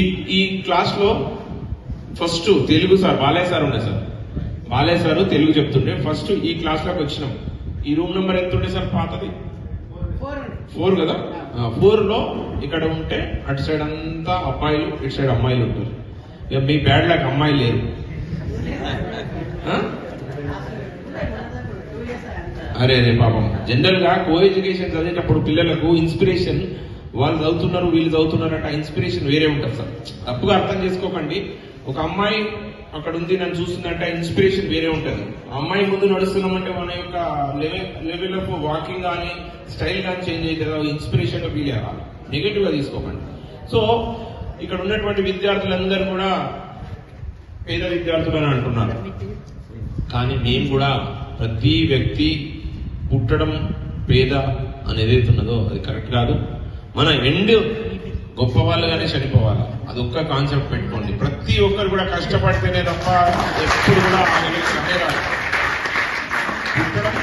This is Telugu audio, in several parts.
ఈ ఈ క్లాస్లో first Telugu sir Balayya sir ఉండే సార్. బాలయ్య సార్ తెలుగు చెప్తుండే. ఫస్ట్ ఈ క్లాస్లోకి వచ్చినాం. ఈ రూమ్ నెంబర్ ఎంత ఉండే సార్ పాతది? ఫోర్ కదా? ఫోర్లో ఇక్కడ ఉంటే అటు సైడ్ అంతా అబ్బాయిలు ఇటు సైడ్ అమ్మాయిలు ఉంటారు. ఇక మీ బ్యాడ్ లాక్ అమ్మాయిలు లేరు. అరే అరే పాపం. జనరల్గా కో ఎడ్యుకేషన్ చదివేటప్పుడు పిల్లలకు ఇన్స్పిరేషన్ వాళ్ళు చదువుతున్నారు వీళ్ళు చదువుతున్నారు అంటే ఇన్స్పిరేషన్ వేరే ఉంటుంది సార్. తప్పుగా అర్థం చేసుకోకండి. ఒక అమ్మాయి అక్కడ ఉంది నన్ను చూస్తుందంటే ఇన్స్పిరేషన్ వేరే ఉంటుంది. ఆ అమ్మాయి ముందు నడుస్తున్నామంటే మన యొక్క లెవెల్ ఆఫ్ వాకింగ్ కానీ స్టైల్ కానీ చేంజ్ అవుతుంది ఇన్స్పిరేషన్ ఫీల్ అవ్వాలి. నెగిటివ్గా తీసుకోకండి. సో ఇక్కడ ఉన్నటువంటి విద్యార్థులందరూ కూడా పేద విద్యార్థులు అని అంటున్నారు. కానీ మేము కూడా ప్రతి వ్యక్తి పుట్టడం పేద అనేది ఉన్నదో అది కరెక్ట్ కాదు. మన ఎండ్ గొప్ప వాళ్ళుగానే చనిపోవాలి. అదొక్క కాన్సెప్ట్ పెట్టుకోండి. ప్రతి ఒక్కరు కూడా కష్టపడితేనే తప్ప ఎప్పుడు కూడా పుట్టడం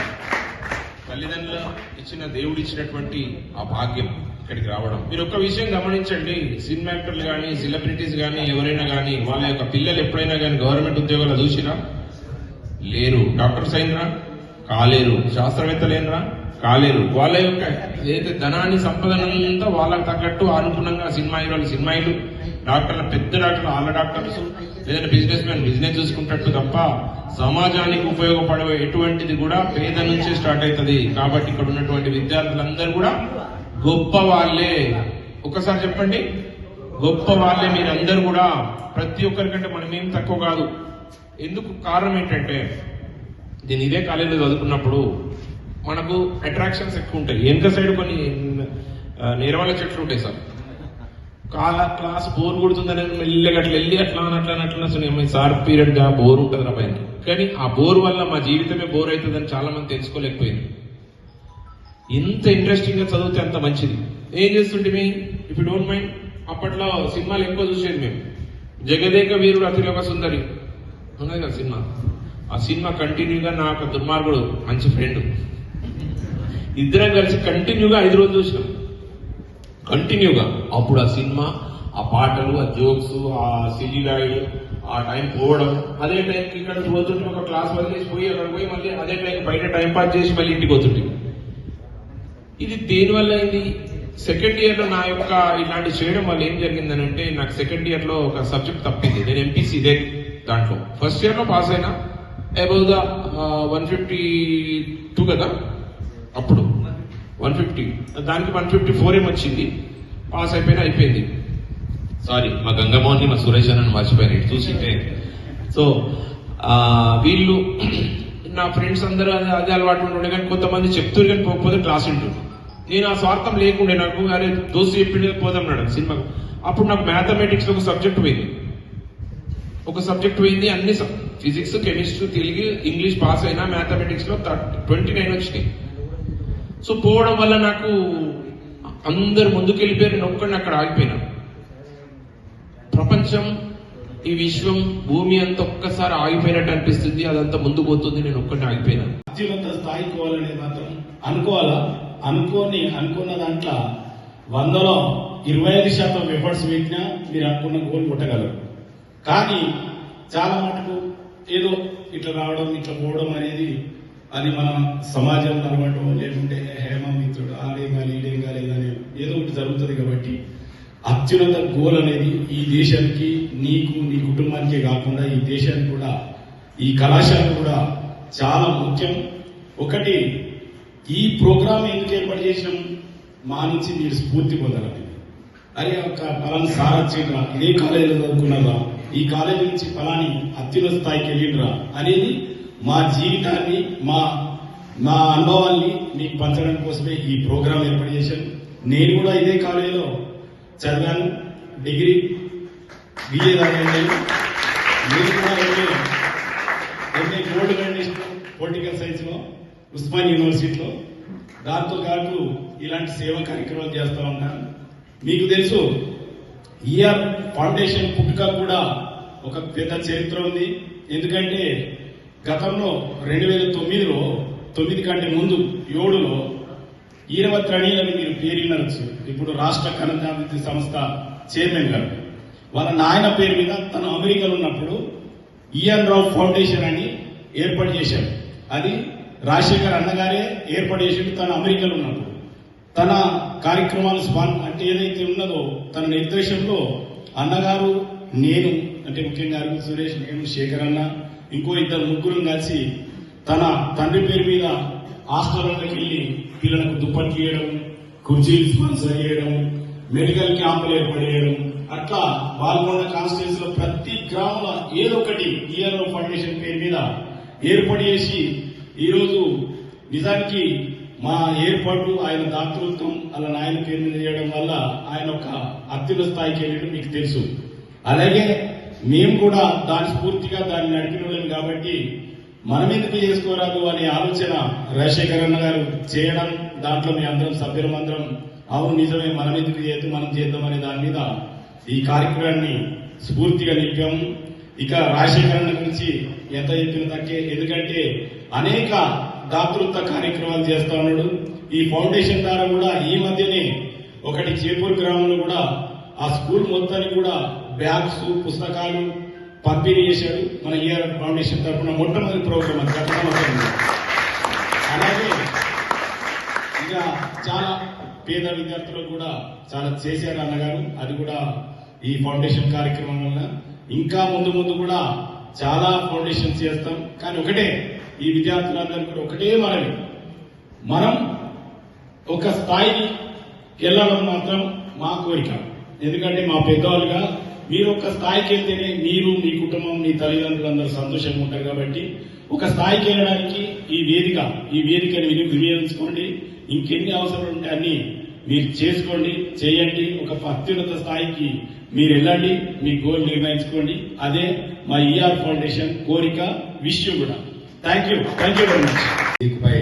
తల్లిదండ్రులు ఇచ్చిన దేవుడు ఇచ్చినటువంటి ఆ భాగ్యం ఇక్కడికి రావడం. మీరు ఒక్క విషయం గమనించండి. సినిమా యాక్టర్లు కానీ సెలబ్రిటీస్ కానీ ఎవరైనా కానీ వాళ్ళ యొక్క పిల్లలు ఎప్పుడైనా కానీ గవర్నమెంట్ ఉద్యోగాలు చూసినా లేరు. డాక్టర్స్ అయినా కాలేరు. శాస్త్రవేత్తలేనరా. కాలేరు. వాళ్ళ యొక్క ఏదైతే ధనాన్ని సంపదనంతా వాళ్ళకి తగ్గట్టు అనుగుణంగా సినిమా హీరోలు సినిమా డాక్టర్లు పెద్ద డాక్టర్లు వాళ్ళ డాక్టర్స్ ఏదైనా బిజినెస్ మ్యాన్ బిజినెస్ చూసుకుంటట్టు తప్ప సమాజానికి ఉపయోగపడే ఎటువంటిది కూడా పేద నుంచే స్టార్ట్ అవుతుంది. కాబట్టి ఇక్కడ ఉన్నటువంటి విద్యార్థులందరూ కూడా గొప్ప వాళ్ళే. ఒకసారి చెప్పండి. గొప్ప వాళ్ళే మీరందరూ కూడా. ప్రతి ఒక్కరికంటే మనం ఏం తక్కువ కాదు. ఎందుకు కారణం ఏంటంటే నేను ఇదే కాలేజీలో చదువుకున్నప్పుడు మనకు అట్రాక్షన్స్ ఎక్కువ ఉంటాయి. వెనుక సైడ్ కొన్ని ఆ, చెట్లు ఉంటాయి సార్. కాల క్లాస్ బోర్ కొడుతుందని మెల్లగా అట్లా వెళ్ళి అట్లా అని అట్లా అట్లా అసలు సార్ పీరియడ్గా బోర్ ఉంటుంది రా పైన కానీ ఆ బోర్ వల్ల మా జీవితమే బోర్ అవుతుందని చాలా మంది తెలుసుకోలేకపోయింది ఎంత ఇంట్రెస్టింగ్గా చదివితే అంత మంచిది. ఏం చేస్తుంటే ఇఫ్ డోంట్ మైండ్ అప్పట్లో సినిమాలు ఎక్కువ చూసేది మేము. జగదేక వీరుడు అతిలోక సుందరి. ఉన్నది కదా సినిమా? ఆ సినిమా కంటిన్యూగా నాకు దుర్మార్గుడు మంచి ఫ్రెండ్ ఇద్దరం కలిసి కంటిన్యూగా ఐదు రోజులు చూసినాం. కంటిన్యూగా. అప్పుడు ఆ సినిమా ఆ పాటలు ఆ జోక్స్ ఆ సిజిలాయిలు ఆ టైం పోవడం అదే టైంకి ఇక్కడ పోతుంటే ఒక క్లాస్ వదిలేసి పోయి అక్కడ పోయి మళ్ళీ అదే టైం బయట టైం పాస్ చేసి మళ్ళీ ఇంటికి పోతుంటే. ఇది దేనివల్ల అయింది? సెకండ్ ఇయర్లో నా యొక్క ఇలాంటి చేయడం వల్ల ఏం జరిగిందని అంటే నాకు సెకండ్ ఇయర్లో ఒక సబ్జెక్ట్ తప్పింది. నేను ఎంపీసీ ఇదే దాంట్లో. ఫస్ట్ ఇయర్లో పాస్ అయినా above the one fifty two కదా? అప్పుడు. వన్ ఫిఫ్టీ దానికి వన్ ఫిఫ్టీ ఫోర్ ఏం వచ్చింది? పాస్ అయిపోయినా అయిపోయింది. సారీ మా గంగమోహన్ మా సురేష్ అని మర్చిపోయాను ఇటు చూసింటే సో వీళ్ళు నా ఫ్రెండ్స్ అందరూ అదే అలవాటు ఉంటుండే కానీ కొంతమంది చెప్తారు కానీ పోకపోతే క్లాస్ ఉంటుండ్రు నేను ఆ స్వార్థం లేకుండే నాకు అరే దోస్తు చెప్పిండే పోదాం నాడు సినిమాకు. అప్పుడు నాకు మ్యాథమెటిక్స్ ఒక సబ్జెక్ట్ పోయింది. ఒక సబ్జెక్ట్ పోయింది అన్ని physics chemistry Telugu English pass అయినా మ్యాథమెటిక్స్లో ట్వంటీ నైన్ వచ్చినాయి. సో పోవడం వల్ల నాకు అందరు ముందుకు వెళ్ళిపోయారు నేను ఒక్కడిని అక్కడ ఆగిపోయినా. ప్రపంచం ఈ విశ్వం భూమి అంత ఒక్కసారి ఆగిపోయినట్టు అనిపిస్తుంది అదంతా ముందు పోతుంది నేను ఒక్కడిని ఆగిపోయినా. అత్యున్నత స్థాయికి పోవాలనేది మాత్రం అనుకోవాలా? అనుకోని అనుకున్న దాంట్లో వందలో ఇరవై ఐదు శాతం ఎఫర్ట్స్ పెట్టినా మీరు అనుకున్న గోల్ కొట్టగలరు. కానీ చాలా మటుకు ఏదో ఇట్లా రావడం ఇట్లా పోవడం అనేది అది మన సమాజంలో అలవాటు లేకుంటే హేమమిత్రుడు ఆడేం కానీ ఈడేం కాలేదని ఏదో ఒకటి జరుగుతుంది కాబట్టి అత్యున్నత గోల్ అనేది ఈ దేశానికి నీకు నీ కుటుంబానికే కాకుండా ఈ దేశానికి కూడా ఈ కళాశాల కూడా చాలా ముఖ్యం. ఒకటి ఈ ప్రోగ్రామ్ ఎందుకు ఏర్పాటు చేసినాం? మా నుంచి మీరు స్ఫూర్తి పొందాలని. అరే ఒక ఫలాని సార్ వచ్చిండ్రా ఇదే కాలేజీలో చదువుకున్నారా? ఈ కాలేజీ నుంచి ఫలాని అత్యున్నత స్థాయికి వెళ్ళిండ్రా? అనేది మా జీవితాన్ని మా మా అనుభవాల్ని మీకు పంచడం కోసమే ఈ ప్రోగ్రాం ఏర్పాటు చేశాను నేను కూడా ఇదే కాలేజీలో చదివాను. డిగ్రీ బిఏ దాకా నేను కూడా MA MA gold medalist political సైన్స్లో ఉస్మాన్ యూనివర్సిటీలో దాంతో పాటు ఇలాంటి సేవా కార్యక్రమాలు చేస్తూ ఉంటాను మీకు తెలుసు ఈఆర్ ఫౌండేషన్ పుట్టుక కూడా ఒక పెద్ద చరిత్ర ఉంది. ఎందుకంటే గతంలో రెండు వేల తొమ్మిదిలో తొమ్మిది కంటే ముందు ఏడులో ఈరవ అని మీరు పేరు ఇప్పుడు రాష్ట్ర కన్నడాభివృద్ధి సంస్థ చైర్మన్ గారు. వాళ్ళ నాయన పేరు మీద తను అమెరికాలో ఉన్నప్పుడు ఈఎన్ రావు ఫౌండేషన్ అని ఏర్పాటు చేశాడు అది రాజశేఖర్ అన్నగారే ఏర్పాటు చేసిండు తను అమెరికాలో ఉన్నప్పుడు. తన కార్యక్రమాలు స్పాన్ అంటే ఏదైతే ఉన్నదో తన నిర్దేశంలో అన్నగారు నేను అంటే ముఖ్యంగా అరవింద్ సురేష్ నేను శేఖర్ అన్న ఇంకో ఇద్దరు ముగ్గురు కలిసి తన తండ్రి పేరు మీద హాస్టల్లోకి వెళ్ళి పిల్లలకు దుప్పటి చేయడం కుర్చీలు స్పాన్సర్ చేయడం మెడికల్ క్యాంపులు ఏర్పాటు చేయడం అట్లా పాల్గొన్న కాన్స్టిట్యూన్స్లో ప్రతి గ్రామంలో ఏదో ఒకటి ఈఆర్ఓ ఫౌండేషన్ పేరు మీద ఏర్పాటు చేసి ఈరోజు నిజానికి మా ఏర్పాటు ఆయన దాతృత్వం అలా నాయన పేరు చేయడం వల్ల ఆయన ఒక అత్యున్న స్థాయికి వెళ్ళడం మీకు తెలుసు. అలాగే మేము కూడా దాని స్ఫూర్తిగా దాన్ని నడిపిన కాబట్టి మనం ఎందుకు చేసుకోరాదు అనే ఆలోచన రాజశేఖర్ అన్న గారు చేయడం దాంట్లో మీ అందరం సభ్యులం అందరం అవును నిజమే మనం ఎందుకు చేద్దాం మనం చేద్దాం అనే దాని మీద ఈ కార్యక్రమాన్ని స్ఫూర్తిగా నిలిపాము. ఇక రాజశేఖర్ అన్న గురించి ఎంత చెప్పిన తక్కే ఎందుకంటే అనేక దాతృత్వ కార్యక్రమాలు చేస్తా ఉన్నాడు. ఈ ఫౌండేషన్ ద్వారా కూడా ఈ మధ్యనే ఒకటి చేపూర్ గ్రామంలో కూడా ఆ స్కూల్ మొత్తానికి కూడా బ్యాగ్స్ పుస్తకాలు పంపిణీ చేశాడు మన ఈఆర్ ఫౌండేషన్ తరఫున. మొట్టమొదటి ప్రోగ్రామ్ అది. గత అలాగే ఇక చాలా పేద విద్యార్థులకు కూడా చాలా చేశారు అన్నగారు. అది కూడా ఈ ఫౌండేషన్ కార్యక్రమం వల్ల ఇంకా ముందు ముందు కూడా చాలా ఫౌండేషన్స్ చేస్తాం. కానీ ఒకటే ఈ విద్యార్థులందరూ కూడా ఒకటే మనవి మనం ఒక స్థాయికి వెళ్ళడం మాత్రం మా కోరిక. ఎందుకంటే మా పెద్దవాళ్ళుగా మీరు ఒక స్థాయికి వెళ్తేనే మీరు మీ కుటుంబం మీ తల్లిదండ్రులు అందరూ సంతోషంగా ఉంటారు కాబట్టి ఒక స్థాయికి వెళ్ళడానికి ఈ వేదిక ఈ వేదికని విని వినియోగించుకోండి. ఇంకెన్ని అవసరాలు ఉంటే అన్ని మీరు చేసుకోండి చేయండి. ఒక అత్యున్నత స్థాయికి మీరు వెళ్ళండి మీ గోల్ నిర్ణయించుకోండి. అదే మా ఈఆర్ ఫౌండేషన్ కోరిక విషయం కూడా. Thank you thank you very much వేదికపై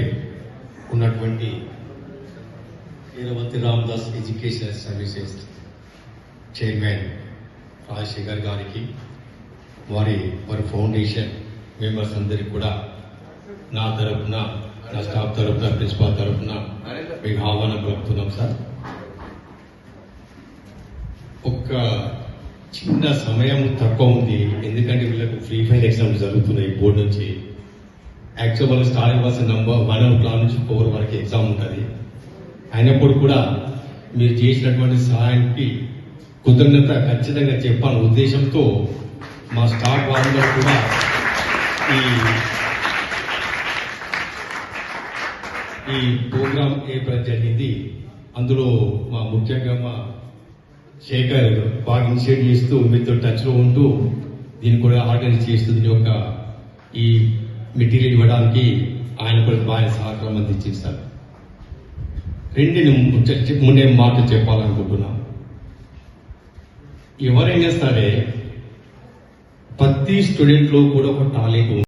ఉన్నటువంటి Veeravathi Ramadas educational services chairman Rajasekhar గారికి వారి వారి ఫౌండేషన్ మెంబర్స్ అందరికీ కూడా నా తరపున నా స్టాఫ్ తరపున ప్రిన్సిపాల్ తరపున మీకు ఆహ్వానం పలుకుతున్నాం సార్. ఒక్క చిన్న సమయం తక్కువ ఉంది. ఎందుకంటే వీళ్ళకు ఫ్రీ ఫైర్ ఎగ్జామ్స్ జరుగుతున్నాయి బోర్డు నుంచి. యాక్చువల్ వాళ్ళు స్టార్ట్ అవ్వాల్సిన నంబర్ వన్ ఓ క్లాక్ నుంచి ఫోర్ వరకు ఎగ్జామ్ ఉంటుంది. అయినప్పుడు కూడా మీరు చేసినటువంటి సహాయానికి కృతజ్ఞత ఖచ్చితంగా చెప్పాలని ఉద్దేశంతో మా స్టాఫ్ వాళ్ళందరూ కూడా ఈ ఈ ప్రోగ్రాం ఏర్పాటు జరిగింది. అందులో మా ముఖ్యంగా మా శేఖర్ బాగా ఇనిషియేట్ చేస్తూ మీతో టచ్లో ఉంటూ దీన్ని కూడా ఆర్గనైజ్ చేస్తూ దీని యొక్క ఈ మెటీరియల్ ఇవ్వడానికి ఆయన కూడా బాగా సహకారం అందించింది రెండు నేను ముందే మాట చెప్పాలనుకుంటున్నా. ఎవరైనా సరే ప్రతి స్టూడెంట్లో కూడా ఒక టాలెంట్ ఉంది.